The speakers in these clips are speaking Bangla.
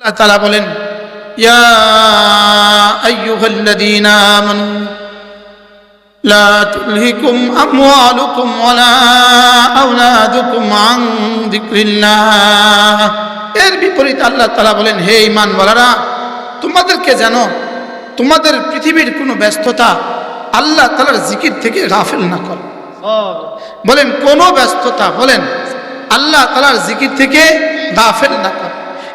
আল্লাহ তালা বলেন এর বিপরীত আল্লাহ তালা বলেন, হে ঈমানওয়ালারা, তোমাদেরকে জানো তোমাদের পৃথিবীর কোনো ব্যস্ততা আল্লাহ তালার জিকির থেকে গাফিল না করো। বলেন, কোনো ব্যস্ততা, বলেন, আল্লাহ তালার জিকির থেকে গাফেল না কর।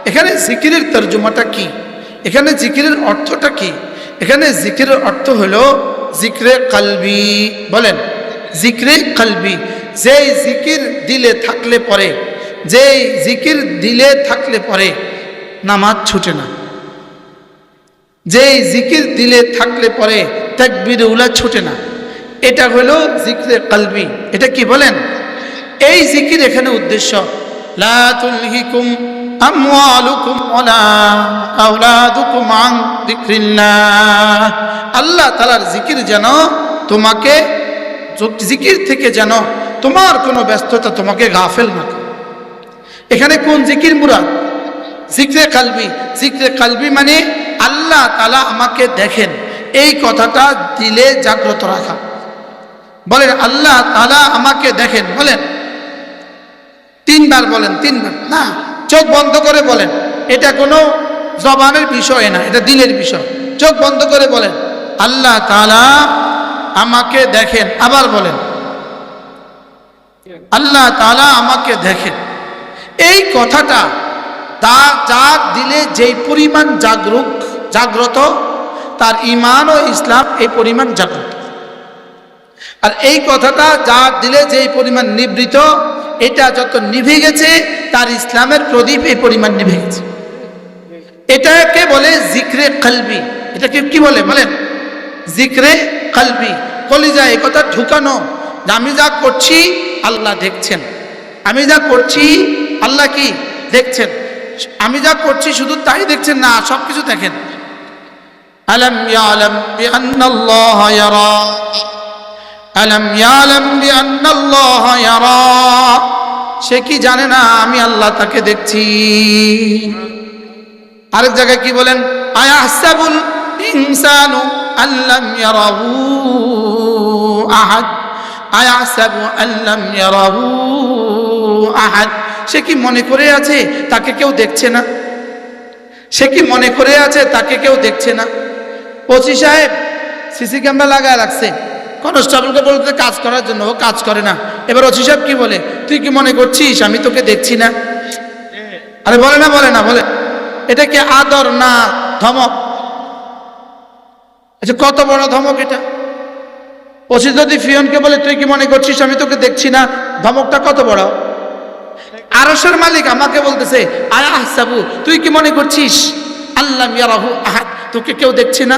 এখানে জিকিরের তর্জমাটা কি? এখানে জিকিরের অর্থটা কি? এখানে জিকিরের অর্থ হলো জিক্রে কালবি, বলেন, জিক্রে কালবি। যেই জিকির দিলে থাকলে পরে, যেই জিকির দিলে থাকলে পরে নামাজ ছুটে না। যেই জিকির দিলে থাকলে পরে তাকবির উলা ছুটে না। এটা হলো জিক্রে কালবি। এটা কি বলেন? এই জিকির এখানে উদ্দেশ্য, লা তুলহিকুম আল্লাহ তাআলার জিকির যেন তোমাকে, জিকির থেকে যেন তোমার কোনো ব্যস্ততা তোমাকে গাফেল না করে। এখানে কোন জিকির মুরাদ? জিক্রে কালবি। জিক্রে কালবি মানে আল্লাহ তালা আমাকে দেখেন, এই কথাটা দিলে জাগ্রত রাখা। বলেন, আল্লাহ তালা আমাকে দেখেন, বলেন। তিনবার বলেন, তিনবার। না চোখ বন্ধ করে বলেন। এটা কোনো জবানের বিষয় না, এটা দিলের বিষয়। চোখ বন্ধ করে বলেন, আল্লাহ তালা আমাকে দেখেন। আবার বলেন, আল্লাহ তালা আমাকে দেখেন। এই কথাটা তা যার দিলে যেই পরিমাণ জাগরুক, জাগ্রত, তার ইমান ও ইসলাম এই পরিমাণ জাগ্রত। আর এই কথাটা যার দিলে যেই পরিমাণ নিবৃত এটা যত নিভে গেছে, তার ইসলামের প্রদীপ এই পরিমাণ নিভে গেছে। এটাকে বলে জিক্রে কালবি। এটাকে কি বলে? বলেন। জিক্রে কালবি। কলিজা, এই কথা ঢুকানো। আমি যা করছি, আল্লাহ দেখছেন। আমি যা করছি, আল্লাহ কি? দেখছেন। আমি যা করছি, শুধু তাই দেখছেন না, সব কিছু দেখেন। আলম ইয়ালাম বিআন্নাল্লাহ ইয়ারা। আলম ইয়ালাম বিআন্নাল্লাহ ইয়ারা। সে কি জানে না আমি আল্লাহ তাকে দেখছি? আরেক জায়গায় কি বলেন? আয়াহসাবুল ইনসানু আল্লাম ইয়ারাহু আহাদ। আয়াহসাবু আল্লাম ইয়ারাহু আহাদ। সে কি মনে করে আছে তাকে কেউ দেখছে না? সে কি মনে করে আছে তাকে কেউ দেখছে না? ওসি সাহেব, সিসি ক্যামেরা লাগায় রাখছে। কনস্টেবলকে বলতে কাজ করার জন্য, ও কাজ করে না। এবার ওসি সাহেব কি বলে? তুই কি মনে করছিস? আমি তোকে দেখছি না। আরে বলে না বলে না, বলে। এটা কি আদর না ধমক? আচ্ছা কত বড় ধমক এটা? ওসি যদি ফিয়নকে বলে, তুই কি মনে করছিস? আমি তোকে দেখছি না। ধমকটা কত বড়? আরসের মালিক আমাকে বলতেছে, আয়া সাবু তুই কি মনে করছিস? আল্লাহ তোকে কেউ দেখছে না?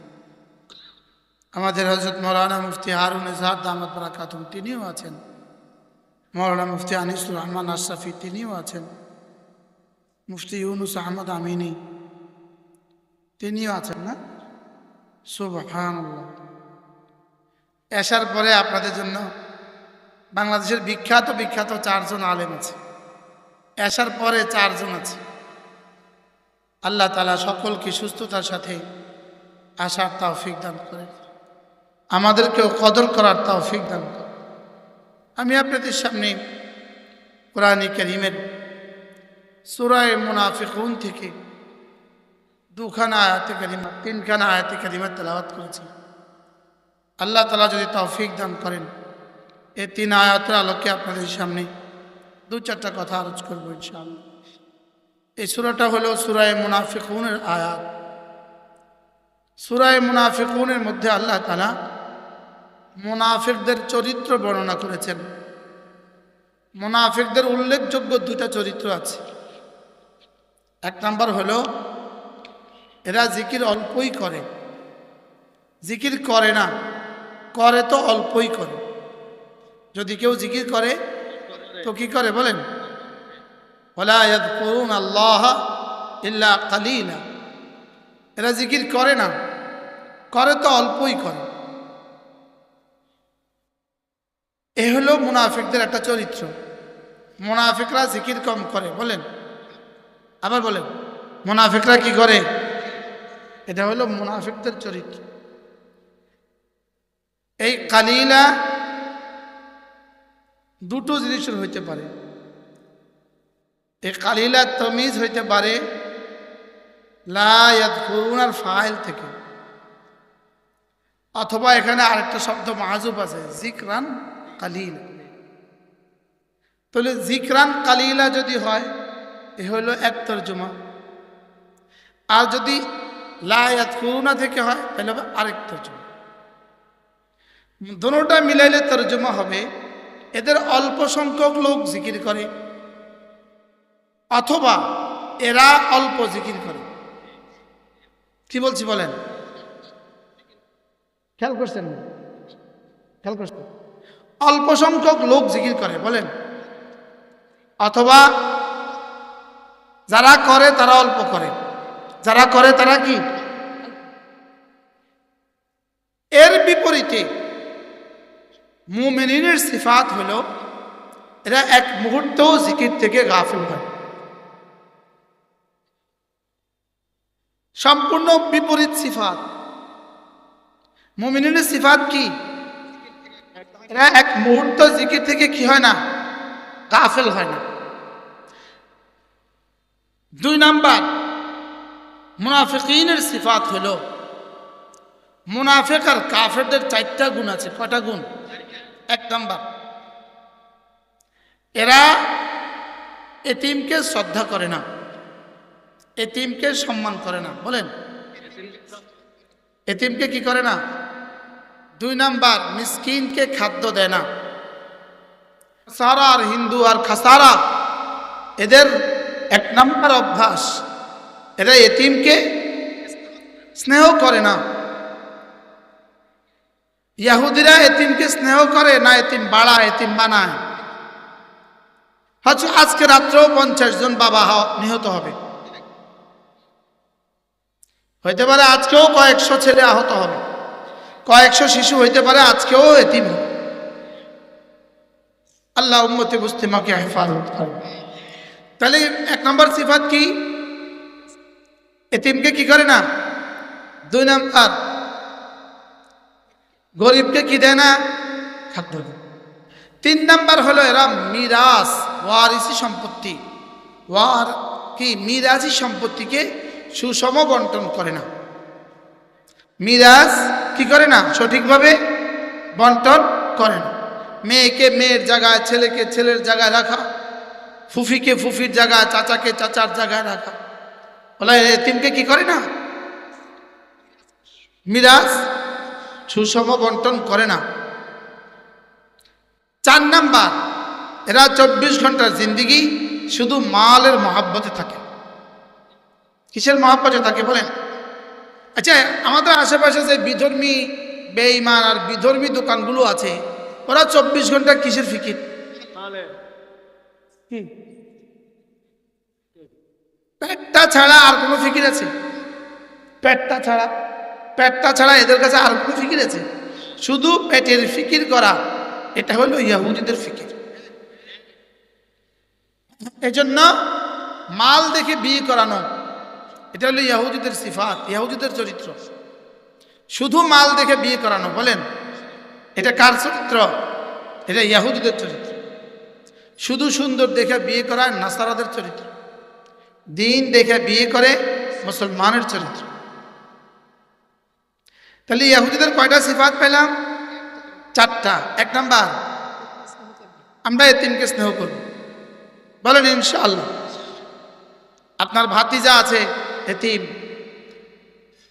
আমাদের হজরত মৌলানা মুফতি হারুন ইজহার দামদ বারাকাতুম তিনিও আছেন। মৌলানা মুফতি আনিসুর রহমান আশরাফি, তিনিও আছেন। মুফতি ইউনুস আহমদ আমিনী, তিনিও আছেন না? সুবহান এসার পরে আপনাদের জন্য বাংলাদেশের বিখ্যাত বিখ্যাত চারজন আলেম আছে। এসার পরে চারজন আছে। আল্লাহ তালা সকলকে সুস্থতার সাথে আসার তৌফিক দান করে আমাদেরকেও কদর করার তৌফিক দান আমি আপনাদের সামনে কোরআন করিমের সুরায় মুনাফিকুন থেকে দুখানা আয়াতে কারিমা, তিনখানা আয়াতে কারিমা তেলাওয়াত করেছি। আল্লাহ তালা যদি তৌফিক দান করেন এই তিন আয়াতের আলোকে আপনাদের সামনে দু চারটা কথা আলোচ করব ইনশাআল্লাহ। এই সুরাটা হলো সুরায় মুনাফিকুনের আয়াত। সুরায় মুনাফিকুনের মধ্যে আল্লাহ তালা মুনাফিকদের চরিত্র বর্ণনা করেছেন। মুনাফিকদের উল্লেখযোগ্য দুটা চরিত্র আছে। এক নাম্বার হলো, এরা জিকির অল্পই করে। জিকির করে না, করে তো অল্পই করে। যদি কেউ জিকির করে, তো কি করে বলেন? করুন আল্লাহ ইল্লা এরা জিকির করে না, করে তো অল্পই করে। এ হলো মুনাফিকদের একটা চরিত্র। মুনাফিকরা জিকির কম করে, বলেন। আবার বলেন, মুনাফিকরা কি করে? এটা হলো মুনাফিকদের চরিত্র। এই কালিলা দুটো জিনিসের হইতে পারে। এই কালিলা তমিজ হইতে পারে লায়াত করুণার ফাইল থেকে। অথবা এখানে আরেকটা শব্দ মাহাজুব আছে, জিকরান। কালিলা। তাহলে জিকরান কালিলা যদি হয়, এ হলো এক তর্জমা। আর যদি লায়াত করুণা থেকে হয়, তাহলে হবে আরেক তর্জমা। দুটা মিলাইলে তর্জমা হবে। এদের অল্প সংখ্যক লোক জিকির করে, অথবা এরা অল্প জিকির করে। কি বলছি বলেন? খেয়াল করছেন? খেয়াল করছেন? অল্প সংখ্যক লোক জিকির করে, বলেন। অথবা যারা করে, তারা অল্প করে। যারা করে, তারা কি? এর বিপরীতে মুমিনের সিফাত হল, এরা এক মুহূর্তেও জিকির থেকে গাফিল হয়। সম্পূর্ণ বিপরীত সিফাত। মুমিনের সিফাত কি? এরা এক মুহূর্ত জিকির থেকে কি হয় না? গাফেল হয় না। দুই নাম্বার, মুনাফিকিনের সিফাত হলো, মুনাফেক আর কাফেরদের চারটা গুণ আছে কটা গুণ? এক নাম্বার, এরা এতিমকে শ্রদ্ধা করে না, এতিমকে সম্মান করে না। বলেন, এতিমকে কি করে না? দুই নাম্বার, মিসকিনকে খাদ্য দেয় না। সারা আর হিন্দু আর খাসারা, এদের এক নাম্বার অভ্যাস। এরা এতিমকে স্নেহ করে না। ইয়াহুদিরা এতিমকে স্নেহ করে, না এতিম বাড়ায় এতিম বানায়। হচ্ছে আজকে রাত্রেও পঞ্চাশ জন বাবা নিহত হবে। হইতে পারে আজকেও কয়েকশো ছেলে আহত হবে। কয়েকশো শিশু হইতে পারে, আজকেও এতিম। আল্লাহ উম্মতে মুস্তিমাকে হেফাজত করে তাহলে এক নম্বর সিফাত কি? এতিমকে কি করে না? দুই নম্বর, গরিবকে কি দেয় না? খাদ্য তিন নম্বর হলো এরা মিরাস ওয়ারিসি সম্পত্তি। ওয়ার কি? মিরাজি সম্পত্তিকে সুষম বন্টন করে না। মিরাজ কি করে না? সঠিকভাবে বন্টন করে না। মেয়েকে মেয়ের জায়গায়, ছেলেকে ছেলের জায়গায় রাখা, ফুফিকে ফুফির জায়গায়, চাচাকে চাচার জায়গায় রাখা। বলে এতিমকে কি করে না? মিরাজ সুষম বন্টন করে না। চার নাম্বার, এরা চব্বিশ ঘণ্টার জিন্দিগি শুধু মালের মহাব্বতে থাকে। কিসের মহাব্বতে থাকে বলেন? আচ্ছা আমাদের আশেপাশে যে বিধর্মী বেঈমান আর বিধর্মী দোকানগুলো আছে ওরা চব্বিশ ঘণ্টা কিসের ফিকির? কি? পেটটা ছাড়া আর কোনো ফিকির আছে? পেটটা ছাড়া? পেটটা ছাড়া এদের কাছে আর কোনো ফিকির আছে? শুধু পেটের ফিকির করা এটা হলো ইয়াহুদিদের ফিকির। এজন্য মাল দেখে বিয়ে করানো এটা হলো ইয়াহুদিদের সিফাত, ইয়াহুদিদের চরিত্র। শুধু মাল দেখে বিয়ে করানো, বলেন, এটা কার চরিত্র? এটা ইয়াহুদিদের চরিত্র। শুধু সুন্দর দেখে বিয়ে করা নাসারাদের চরিত্র। দিন দেখে বিয়ে করে মুসলমানের চরিত্র। তাহলে ইয়াহুদিদের কয়টা সিফাত পেলাম? চারটা। এক নাম্বার, আমরা এতিমকে স্নেহ করব বলেন, ইনশাআল্লাহ। আপনার ভাতিজা আছে এতিম।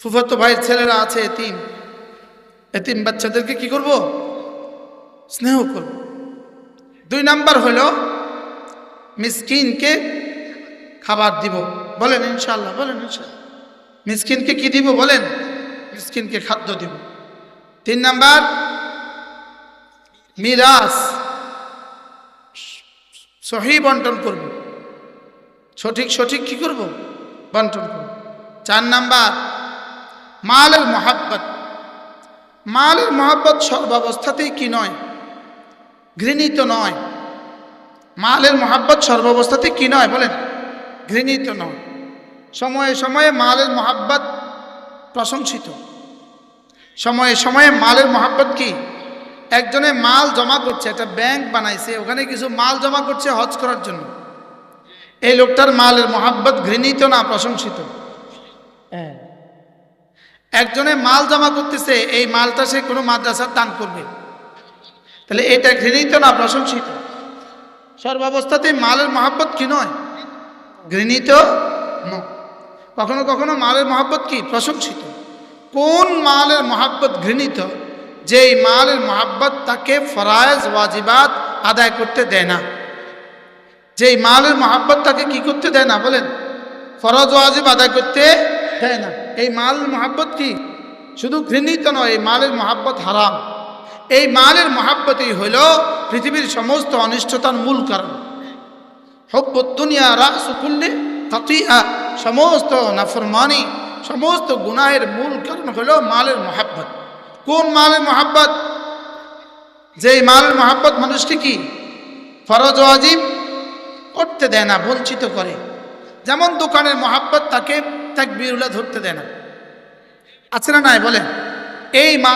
ফুফতো ভাইয়ের ছেলেরা আছে এতিম। এতিম বাচ্চাদেরকে কি করব? স্নেহ করব। দুই নাম্বার হলো, মিসকিনকে খাবার দিব। বলেন ইনশাল্লাহ বলেন ইনশাল্লাহ মিসকিনকে কি দিব বলেন? মিসকিনকে খাদ্য দিব। তিন নাম্বার মিরাস সহি বন্টন করব। সঠিক সঠিক কি করব? বন্টন করব চার নাম্বার, মালের মহাব্বত। মালের মহাব্বত সর্বাবস্থাতেই কি নয়? ঘৃণিত নয়। মালের মহাব্বত সর্বাবস্থাতে কি নয়? বলেন, ঘৃণিত নয়। সময়ে সময়ে মালের মহাব্বত প্রশংসিত। সময়ে সময়ে মালের মহাব্বত কি? একজনে মাল জমা করছে, একটা ব্যাংক বানাইছে, ওখানে কিছু মাল জমা করছে হজ করার জন্য। এই লোকটার মালের মহাব্বত ঘৃণিত না প্রশংসিত। একজনে মাল জমা করতেছে এই মালটা সে কোনো মাদ্রাসার দান করবে। তাহলে এটা ঘৃণিত না প্রশংসিত? সর্বাবস্থাতেই মালের মহাব্বত কি নয়? ঘৃণিত নয় কখনো কখনো মালের মহাব্বত কি? প্রশংসিত। কোন মালের মহাব্বত ঘৃণিত? যেই মালের মহাব্বত তাকে ফরায়েজ ওয়াজিবাত আদায় করতে দেয় না। যেই মালের মহাব্বত তাকে কি করতে দেয় না? বলেন। ফরজ ওয়াজিব আদায় করতে দেয় না। এই মাল মহাব্বত কি? শুধু ঘৃণিত নয়, এই মালের মহাব্বত হারাম। এই মালের মহাব্বতই হইল পৃথিবীর সমস্ত অনিষ্টতার মূল কারণ। হব্বত দুনিয়া রাসুকুল্লে তাতিয়া সমস্ত নাফরমানি, সমস্ত গুনাহের মূল কারণ হলো মালের মহাব্বত। কোন মালের মহাব্বত? যেই মালের মহাব্বত মানুষকে কি? ফরজ ওয়াজিব করতে দেয় না, বঞ্চিত করে। যেমন দোকানের মহাব্বত তাকে তাকবিরুল্লাহ ধরতে দেয় না। আছে না নাই? বলেন। এই মা